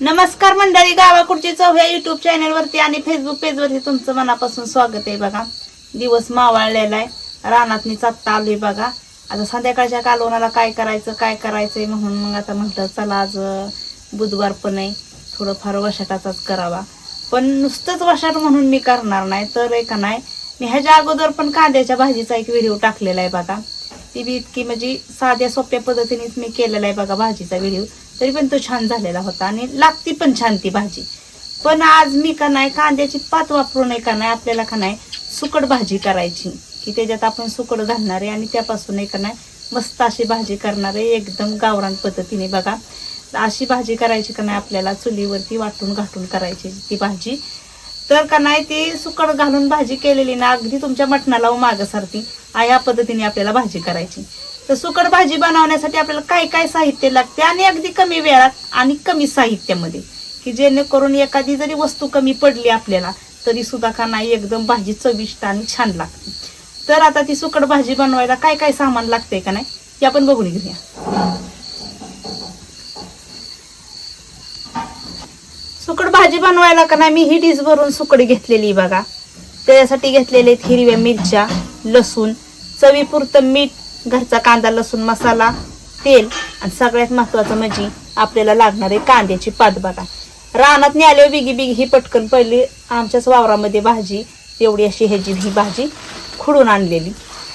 नमस्कार मंडळी गावाकुडची चव या युट्यूब चॅनल वरती आणि फेसबुक पेज वरती तुमचं मनापासून स्वागत आहे बघा. दिवस मावळलेला आहे. रानात मी चालता आलोय बघा. आता संध्याकाळच्या कालवणाला काय करायचं काय करायचंय म्हणून मग आता म्हटलं चला आज बुधवार पण आहे. थोडंफार वशाटाचाच करावा. पण नुसतंच वशाट म्हणून मी करणार नाही तर एक नाही? मी ह्याच्या अगोदर पण कांद्याच्या भाजीचा एक व्हिडिओ टाकलेला आहे बघा. ती बी इतकी म्हणजे साध्या सोप्या पद्धतीनेच मी केलेला आहे बघा भाजीचा व्हिडिओ तरी पण तो छान झालेला होता आणि लागती पण छान ती भाजी. पण आज मी का नाही कांद्याची पात वापरून का नाही आपल्याला का नाही सुकट भाजी करायची. की त्याच्यात आपण सुकट घालणार आहे आणि त्यापासून का नाही मस्त अशी भाजी करणार आहे एकदम गावरान पद्धतीने बघा. अशी भाजी करायची का नाही आपल्याला चुलीवरती वाटून घाटून करायची ती भाजी. तर का नाही ती सुकट घालून भाजी केलेली ना अगदी तुमच्या मटणाला मागसारखी या पद्धतीने आपल्याला भाजी करायची. तर सुकट भाजी बनवण्यासाठी आपल्याला काय काय साहित्य लागते आणि अगदी कमी वेळात आणि कमी साहित्यामध्ये. की जेणेकरून एखादी जरी वस्तू कमी पडली आपल्याला तरी सुद्धा का नाही एकदम भाजी चविष्ट आणि छान लागते. तर आता ती सुकट भाजी बनवायला काय काय सामान लागते का नाही ते आपण बघून घेऊया. सुकट भाजी बनवायला का नाही मी ही डिश भरून सुकड घेतलेली बघा. त्याच्यासाठी घेतलेले आहेत हिरव्या मिरच्या लसूण चवीपुरतं मीठ घरचा कांदा लसूण मसाला तेल आणि सगळ्यात महत्वाचं म्हणजे आपल्याला लागणारे कांद्याची पात बघा रानात न्याले बिगी बिगी ही पटकन पहिली आमच्याच वावरामध्ये भाजी एवढी अशी ह्याची ही भाजी खुडून आणलेली.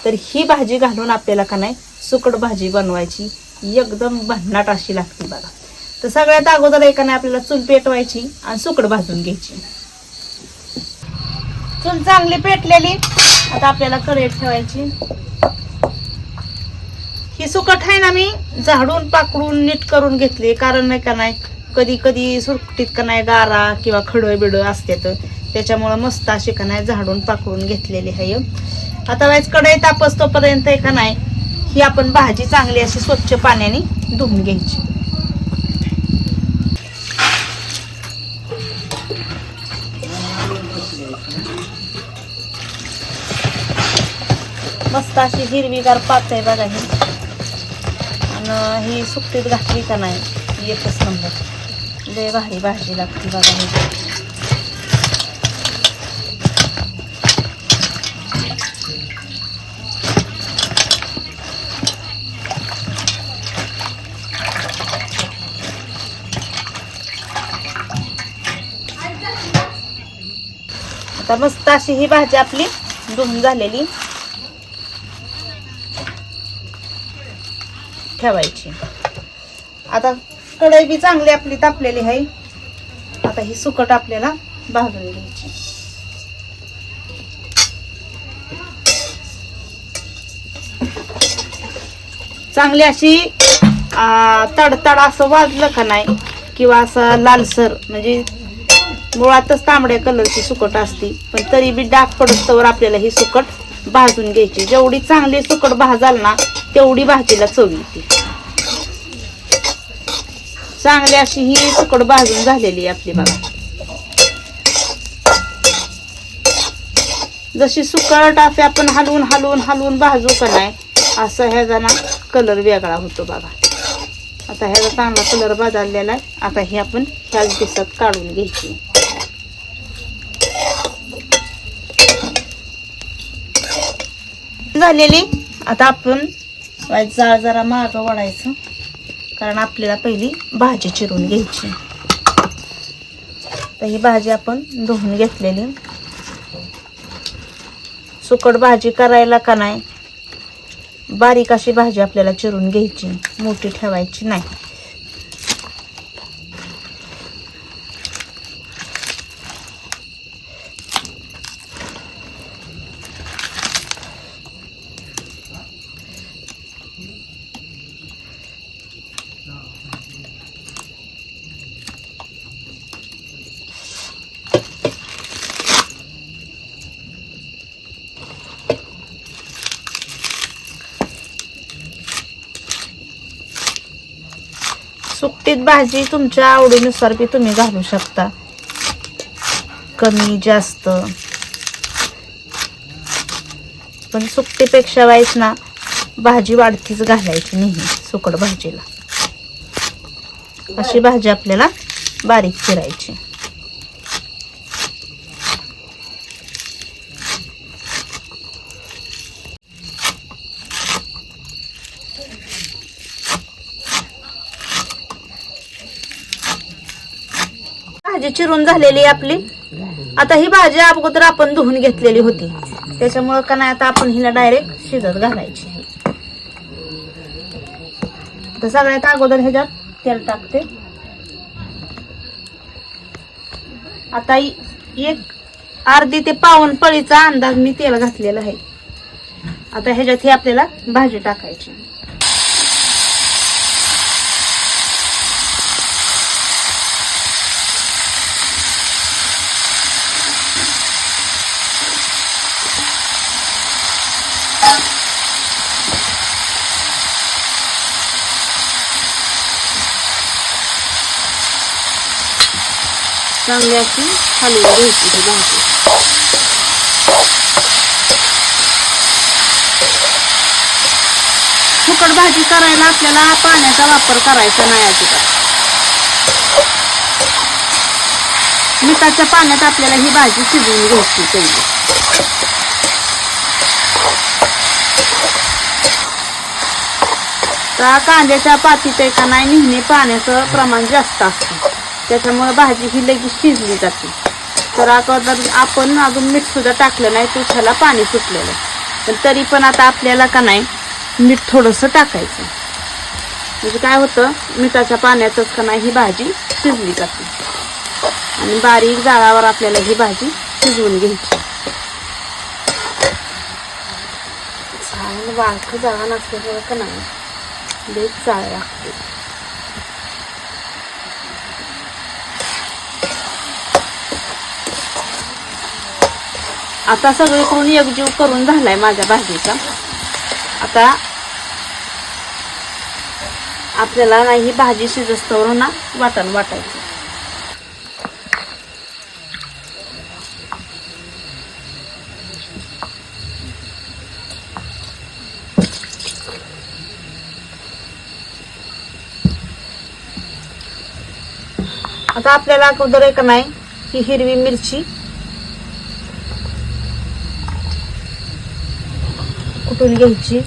तर ही भाजी घालून आपल्याला का नाही सुकट भाजी बनवायची. एकदम भन्नाट अशी लागते बघा. तर सगळ्यात अगोदर एका नाही आपल्याला चूल पेटवायची आणि सुकड भाजून घ्यायची. चूल चांगली पेटलेली. आता आपल्याला कढई ठेवायची. ही सुकट आहे ना मी झाडून पाकडून नीट करून घेतली. कारण नाही का नाही कधी कधी सुरकुटीत का नाही गारा किंवा खडं बिडं असते तर त्याच्यामुळं मस्त अशी का नाही झाडून पाकडून घेतलेली आहे. आता वाईज कढई तापस तोपर्यंत आहे का नाही ही आपण भाजी चांगली अशी स्वच्छ पाण्याने धुवून घ्यायची. मस्त अशी हिरवीगार पात आहे बघा ही. ही सुकटीत घातली का नाही? एकच नंबर. लय भारी भाजी लागते बघा ही. आता मस्त अशी ही भाजी आपली धुवून झालेली. ठेवायची. आता कढई बी चांगली आपली तापलेली आहे. आता ही सुकट आपल्याला भाजून घ्यायची. चांगली अशी तडतड असं वाजलं का नाही किंवा असं लालसर म्हणजे मुळातच तांबड्या कलरची सुकट असती पण तरी बी डाग पडस्तवर आपल्याला ही सुकट भाजून घ्यायची. जेवढी चांगली सुकट भाजाल ना तेवढी भाजीला चव येते. चांगली अशी ही सुकट भाजून झालेली आहे आपली बघा. जशी सुकट असे आपण हलवून हलवून हलवून भाजू का नाही असं ह्याचा ना कलर वेगळा होतो बघा. आता ह्याचा चांगला कलर बदललेला आहे. आता हे आपण ह्याच दिवसात काढून घ्यायची. झालेली. आता आपण जाळ जरा माग वाढायचं कारण आपल्याला पहिली भाजी चिरून घ्यायची. तर ही भाजी आपण धुवून घेतलेली. सुकट भाजी करायला का नाही? बारीक अशी भाजी आपल्याला चिरून घ्यायची. मोठी ठेवायची नाही. सुकटीत भाजी तुमच्या आवडीनुसार बी तुम्ही घालू शकता. कमी जास्त. पण सुकटीपेक्षा वाईस ना भाजी वाढतीच घालायची नेहमी सुकट भाजीला. अशी भाजी आपल्याला बारीक चिरायची. भाजी चिरून झालेली आपली. आता ही भाजी अगोदर आपण धुवून घेतलेली होती. त्याच्यामुळं का नाही आता आपण हिला डायरेक्ट शिजत घालायची. तर सगळ्यात अगोदर ह्याच्यात तेल टाकते. आता एक अर्धी ते पाऊन पळीचा अंदाज मी तेल घातलेला आहे. आता ह्याच्यात ही आपल्याला भाजी टाकायची. चांगली अशी हलवून घ्यायची ही भाजी फुकट भाजी करायला आपल्याला पाण्याचा वापर करायचा नाही अजिबात. मिठाच्या पाण्यात आपल्याला ही भाजी शिजवून घ्यायची पहिली. कांद्याच्या पातीत एका नाही नेहमी पाण्याचं प्रमाण जास्त असतं. त्याच्यामुळे भाजी ही लगेच शिजली जाते. तर अगोदर आपण अजून मीठसुद्धा टाकलं नाही तो ह्याला पाणी सुटलेलं. पण तरी पण आता आपल्याला का नाही मीठ थोडंसं टाकायचं. म्हणजे काय होतं मिठाच्या पाण्यातच का नाही ही भाजी शिजली जाते. आणि बारीक जाळावर आपल्याला ही भाजी शिजवून घ्यायची. चांगलं बारकं जाळा नसल्यामुळं का नाही चाळ जाळ लागते. आता सगळीकडून एकजीव करून झालाय माझ्या भाजीचा. आता आपल्याला नाही ही भाजी शिजस्तवर ना वाटण वाटायचं. आता आपल्याला अगोदर एक नाही ही हिरवी मिरची. कुटून घ्यायची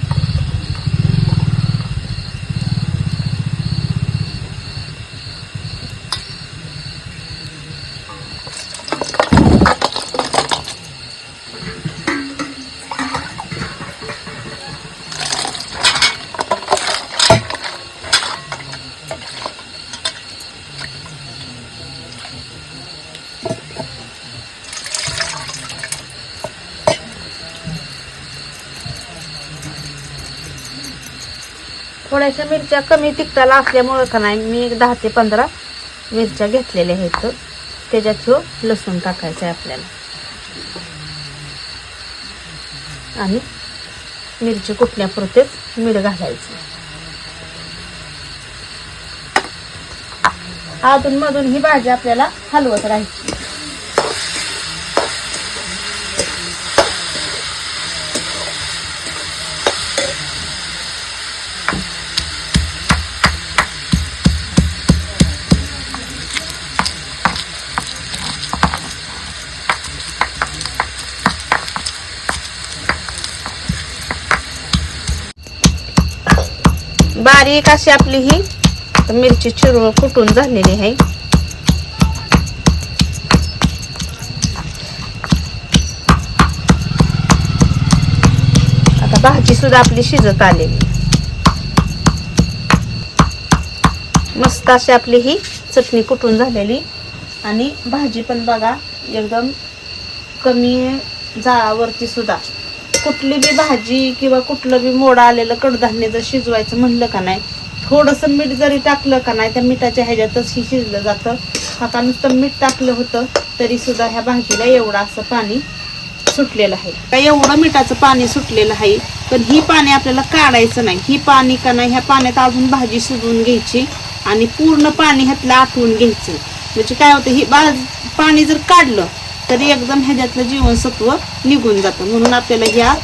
थोड्याशा मिरच्या कमी तिखटाला असल्यामुळं का नाही मी एक दहा ते पंधरा मिरच्या घेतलेल्या आहेत. त्याच्यात हो लसूण टाकायचं आहे आपल्याला. आणि मिरची कुठल्यापुरतेच मीठ घालायचं. अधूनमधून ही भाजी आपल्याला हलवत राहायची. बारीक अशी आपली ही. मिरची चिरून कुटून झालेली आहे. आता भाजी सुद्धा आपली शिजत आलेली. मस्त अशी आपली ही चटणी कुटून झालेली. आणि भाजी पण बघा एकदम कमी जाळावरती सुद्धा. कुठली बी भाजी किंवा कुठलं बी मोड आलेलं कडधान्य जर शिजवायचं म्हणलं का नाही थोडंसं मीठ जरी टाकलं का नाही त्या मिठाच्या ह्याच्यातच ही शिजलं जातं. आता नुसतं मीठ टाकलं होतं तरी सुद्धा ह्या भाजीला एवढं असं पाणी सुटलेलं आहे. का एवढं मिठाचं पाणी सुटलेलं आहे पण ही पाणी आपल्याला काढायचं नाही. ही पाणी का नाही ह्या पाण्यात अजून भाजी शिजवून घ्यायची आणि पूर्ण पाणी ह्यातलं आटवून घ्यायचं. म्हणजे काय होतं ही बा पाणी जर काढलं तरी एकदम ह्याच्यातलं जीवनसत्व निघून जातं. म्हणून आपल्याला ह्या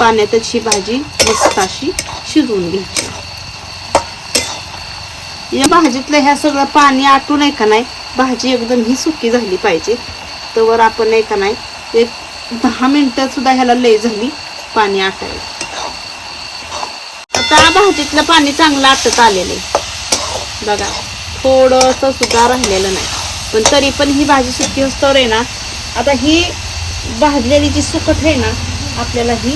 पाण्यातच ही भाजी मस्त अशी शिजवून घ्यायची. या भाजीतलं ह्या सगळं पाणी आटून आहे का नाही भाजी एकदम ही सुकी झाली पाहिजे. तर आपण नाही का नाही एक दहा मिनिटं सुद्धा ह्याला लय झाली पाणी आटायला. आता भाजीतलं पाणी चांगलं आटत आलेलं आहे. बघा थोडंसं सुद्धा राहिलेलं नाही. पण तरी पण ही भाजी सुकी असतो रे ना आता ही भाजलेली जी सुकट आहे ना आपल्याला ही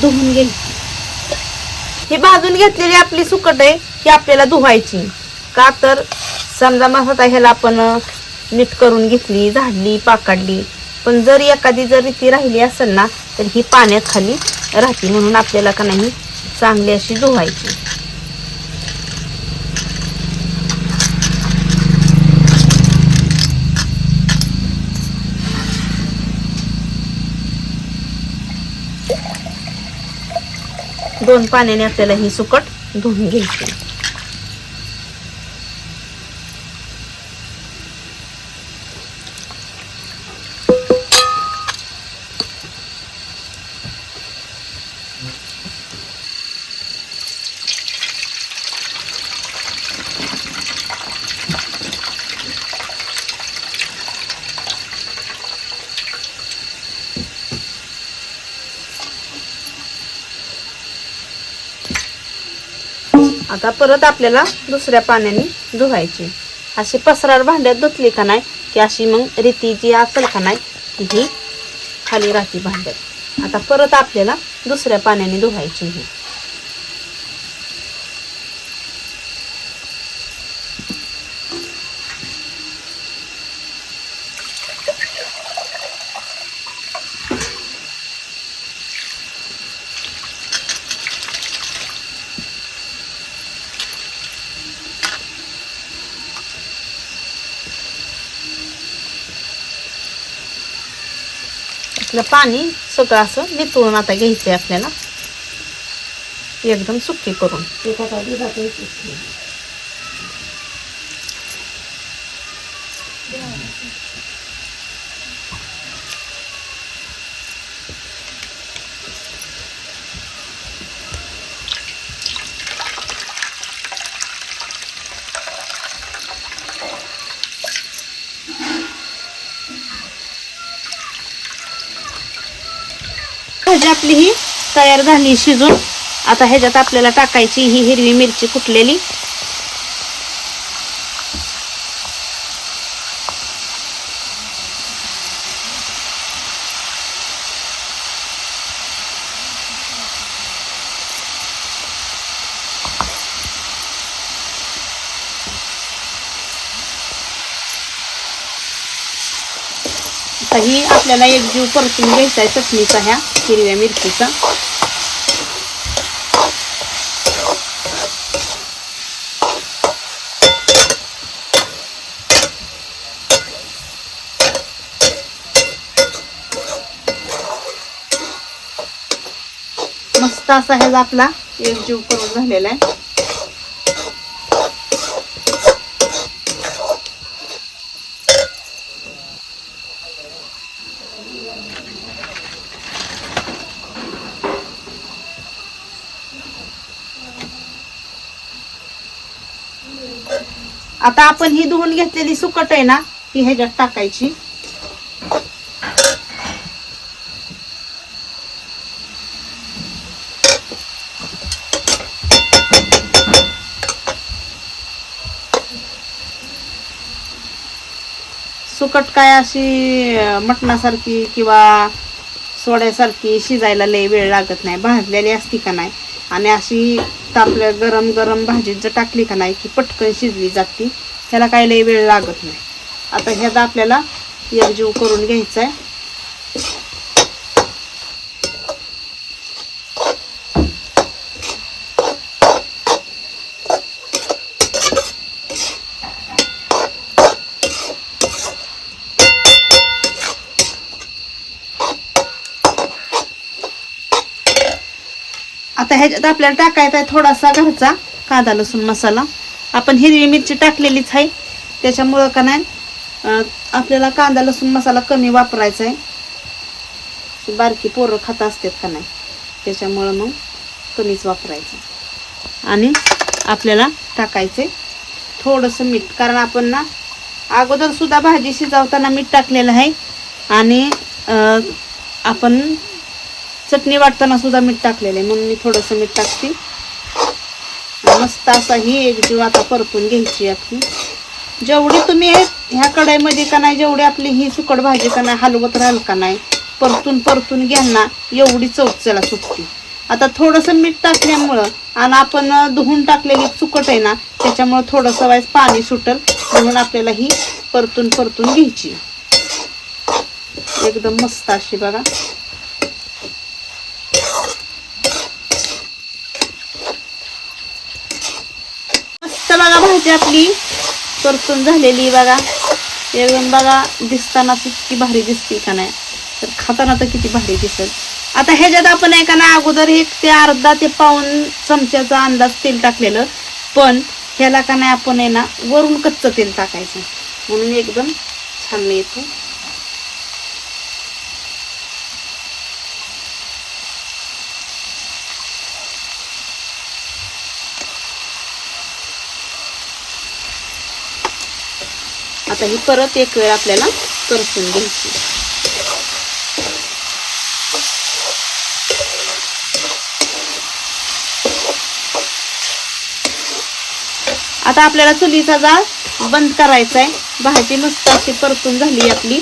धुवून घ्यायची ही भाजून घेतलेली आपली सुकट आहे ही आपल्याला धुवायची. का तर समजा मसाता ह्याला आपण नीट करून घेतली झाडली पाकडली. पण जर एखादी जर रीती राहिली असेल ना तर ही पाण्यात खाली राहते म्हणून आपल्याला का नाही चांगली अशी धुवायची. दोन पाण्याने आपल्याला ही सुकट धुवून घ्यायची. आता परत आपल्याला दुसऱ्या पाण्याने धुवायची. अशी पसरार भांड्यात धुतली का नाही की अशी मग रीती जी असेल का नाही ती ही खाली राहते भांड्यात. आता परत आपल्याला दुसऱ्या पाण्याने धुवायची ही आपलं पाणी सगळं असं नितळून आता घ्यायचं आहे आपल्याला. एकदम सुकी करून. भाजी आपली ही तयार झाली शिजून. आता ह्याच्यात आपल्याला टाकायची ही हिरवी मिरची कुटलेली आता ही आपल्याला एक जीव परतून घ्यायचा आहे चटणीचा ह्या. हिरव्या मिरचीचा मस्त असा ह्याचा आपला एक जीव करून झालेला आहे. आता आपण ही धुवून घेतलेली सुकट आहे ना ही ह्याच्यात टाकायची. सुकट काय अशी मटणासारखी किंवा सोड्यासारखी शिजायला लय वेळ लागत नाही. भाजलेली असती का नाही? आणि अशी तापल्या गरम गरम भाजीत जर टाकली का नाही की पटकन शिजली जाते त्याला काही लई वेळ लागत नाही. आता ह्याचा आपल्याला एकजीव करून घ्यायचा आहे आता ह्याच्यात आपल्याला टाकायचा आहे थोडासा घरचा कांदा लसूण मसाला. आपण हिरवी मिरची टाकलेलीच आहे. त्याच्यामुळं का नाही आपल्याला कांदा लसूण मसाला कमी वापरायचा आहे. बारकी पोरं खात असतात का नाही त्याच्यामुळं मग कमीच वापरायचं. आणि आपल्याला टाकायचे थोडंसं मीठ कारण आपण ना अगोदरसुद्धा भाजी शिजवताना मीठ टाकलेलं आहे. आणि आपण चटणी वाटताना सुद्धा मीठ टाकलेलं आहे. म्हणून मी थोडंसं मीठ टाकते. मस्त असा ही एक जीव आता परतून घ्यायची आपली. जेवढी तुम्ही ह्या कढाईमध्ये का नाही जेवढी आपली ही सुकट भाजी का नाही हलवत राहाल का नाही परतून परतून घ्या ना एवढी चौचला सुटते. आता थोडंसं मीठ टाकल्यामुळं आणि आपण धुवून टाकलेली सुकट आहे ना त्याच्यामुळं थोडंसं वाईस पाणी सुटल म्हणून आपल्याला ही परतून परतून घ्यायची एकदम मस्त अशी बघा. होती आपली. परतून झालेली बघा. एकदम बघा दिसताना किती भारी दिसते का नाही. तर खाताना तर किती भारी दिसेल. आता ह्याच्यात आपण आहे का ना अगोदर एक ते अर्धा ते पाऊन चमच्याचा अंदाज तेल टाकलेलं. पण ह्याला का नाही आपण आहे ना वरून कच्चं तेल टाकायचं. म्हणून एकदम छान येतो. आता ही परत एक वेळ आपल्याला परतून घ्यायची. आता आपल्याला चुलीचा जाळ बंद करायचा आहे भाजी मस्त अशी परतून झाली आपली.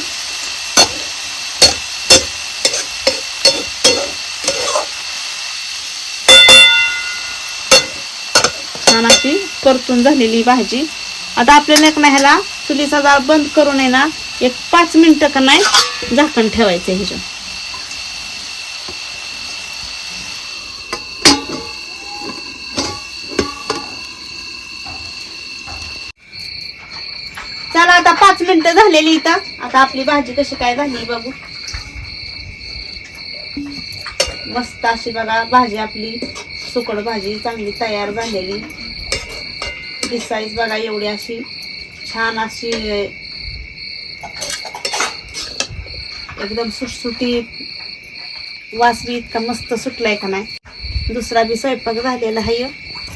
छान अशी परतून झालेली भाजी. आता आपल्याला एक ना ह्याला चुलीचा जाळ बंद करून आहे ना एक पाच मिनिटं का नाही झाकण ठेवायचं ह्याच्या चला आता पाच मिनिटं झालेली इथं. आता आपली भाजी कशी काय झाली बघू. मस्त अशी बघा भाजी आपली सुकड भाजी चांगली तयार झालेली. दिसाईच बघा एवढी अशी. छान अशी एकदम सुटसुटीत वास बी इतका मस्त सुटलाय का नाही. दुसरा बी स्वयंपाक झालेला आहे.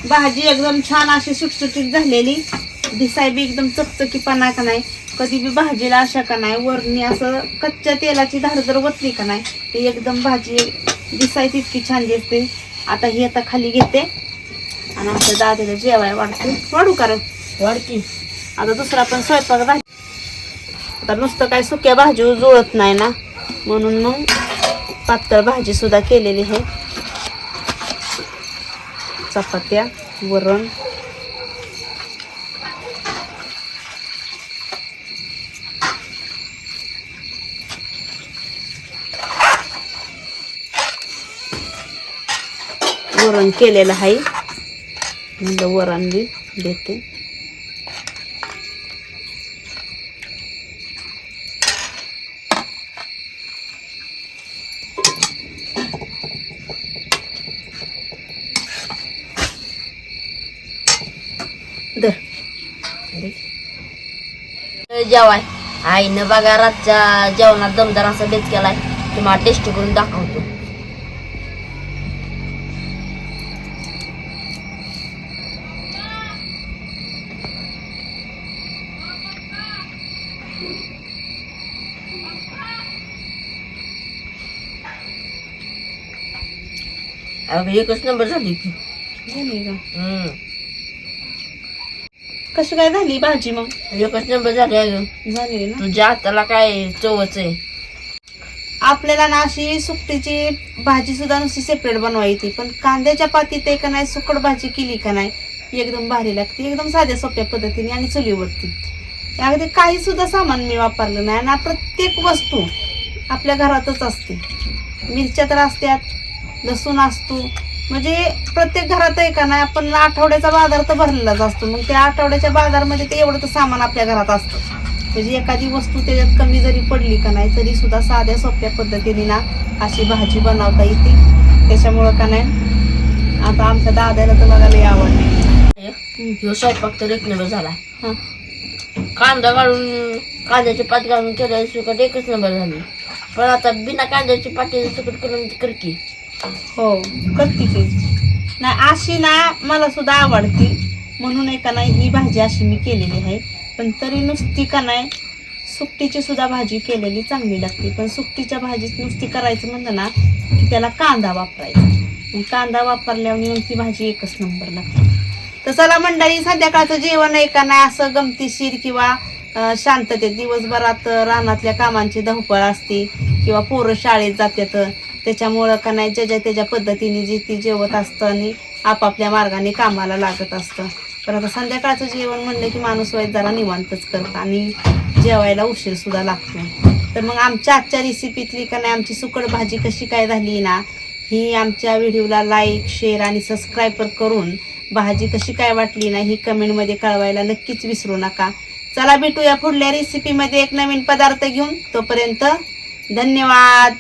भाजी एकदम छान अशी सुटसुटीत झालेली. दिसाय बी एकदम चकचकीपणा का नाही. कधी बी भाजीला अशा का नाही वरणी असं कच्च्या तेलाची धार जर वतली का नाही ते एकदम भाजी दिसाय तितकी छान दिसते. आता ही आता खाली घेते. आणि आमच्या दादाला जेवाय वाढते. वाढू कारण वाढकी आता दुसरा पण स्वयंपाक झाला आता नुसतं काय सुक्या भाजी जुळत नाही ना. म्हणून मग पातळ भाजी सुद्धा केलेली आहे. चपात्या वरण. वरण केलेलं आहे. म्हणलं वरण बी देते दर जेवाय आईनं बघा रातच्या जेवणात दमदार असा बेत केलाय तुम्हाला टेस्ट करून दाखवतो अगं एकच नंबर झाली की झाली का? हम्म. कशी काय झाली भाजी मग? एकच नंबर झाली अगं. झाली ना? तुझ्या हाताला काय चवच आहे? आपल्याला ना अशी सुकटीची भाजी सुद्धा नुसती सेपरेट बनवायची पण कांद्याच्या पातीत आहे का नाही सुकट भाजी केली का नाही एकदम भारी लागते एकदम साध्या सोप्या पद्धतीने आणि चुलीवरती अगदी काही सुद्धा सामान मी वापरलं नाही आणि प्रत्येक वस्तू आपल्या घरातच असते. मिरच्या तर असतात लसूण असतो. म्हणजे प्रत्येक घरात आहे का नाही आपण आठवड्याचा बाजार तर भरलेलाच असतो. मग त्या आठवड्याच्या बाजारमध्ये ते एवढं तर सामान आपल्या घरात असतं. म्हणजे एखादी वस्तू त्याच्यात कमी जरी पडली का नाही तरी सुद्धा साध्या सोप्या पद्धतीने ना अशी भाजी बनवता येते. त्याच्यामुळं का नाही आता आमच्या दादाला तर बघायला लई आवडते ह्यो स्वयंपाक तर एक नंबर झाला हा. कांदा काढून कांद्याची पात घालून केलं सुकट एकच नंबर झाली. पण आता बिना कांद्याची पाटी सुकट करून कर की हो करते की नाही अशी ना मला सुद्धा आवडते. म्हणून एका नाही ही भाजी अशी मी केलेली आहे. पण तरी नुसती का नाही सुकटीची सुद्धा भाजी केलेली चांगली लागते. पण सुकटीच्या भाजीत नुसती करायचं म्हणलं ना की त्याला कांदा वापरायचा. कांदा वापरल्यावर ती भाजी एकच नंबर लागते तर चला मंडळी संध्याकाळचं जेवण आहे का नाही असं गमतीशीर किंवा शांततेत दिवसभरात रानातल्या कामांची धावपळ असते किंवा पोरं शाळेत जातात त्याच्यामुळं का नाही ज्याच्या त्याच्या पद्धतीने जे ती जेवत असतं आणि आपापल्या मार्गाने कामाला लागत असतं. पण आता संध्याकाळचं जेवण म्हणलं की माणूस वाईट जरा निवांतच करतं आणि जेवायला उशीर सुद्धा लागतो. तर मग आमच्या आजच्या रेसिपीतली का नाही आमची सुकट भाजी कशी काय झाली ना ही आमच्या व्हिडिओला लाईक शेअर आणि सबस्क्राईब करून भाजी कशी काय वाटली ना ही कमेंटमध्ये कळवायला नक्कीच विसरू नका. चला भेटूया पुढल्या रेसिपीमध्ये एक नवीन पदार्थ घेऊन. तोपर्यंत धन्यवाद!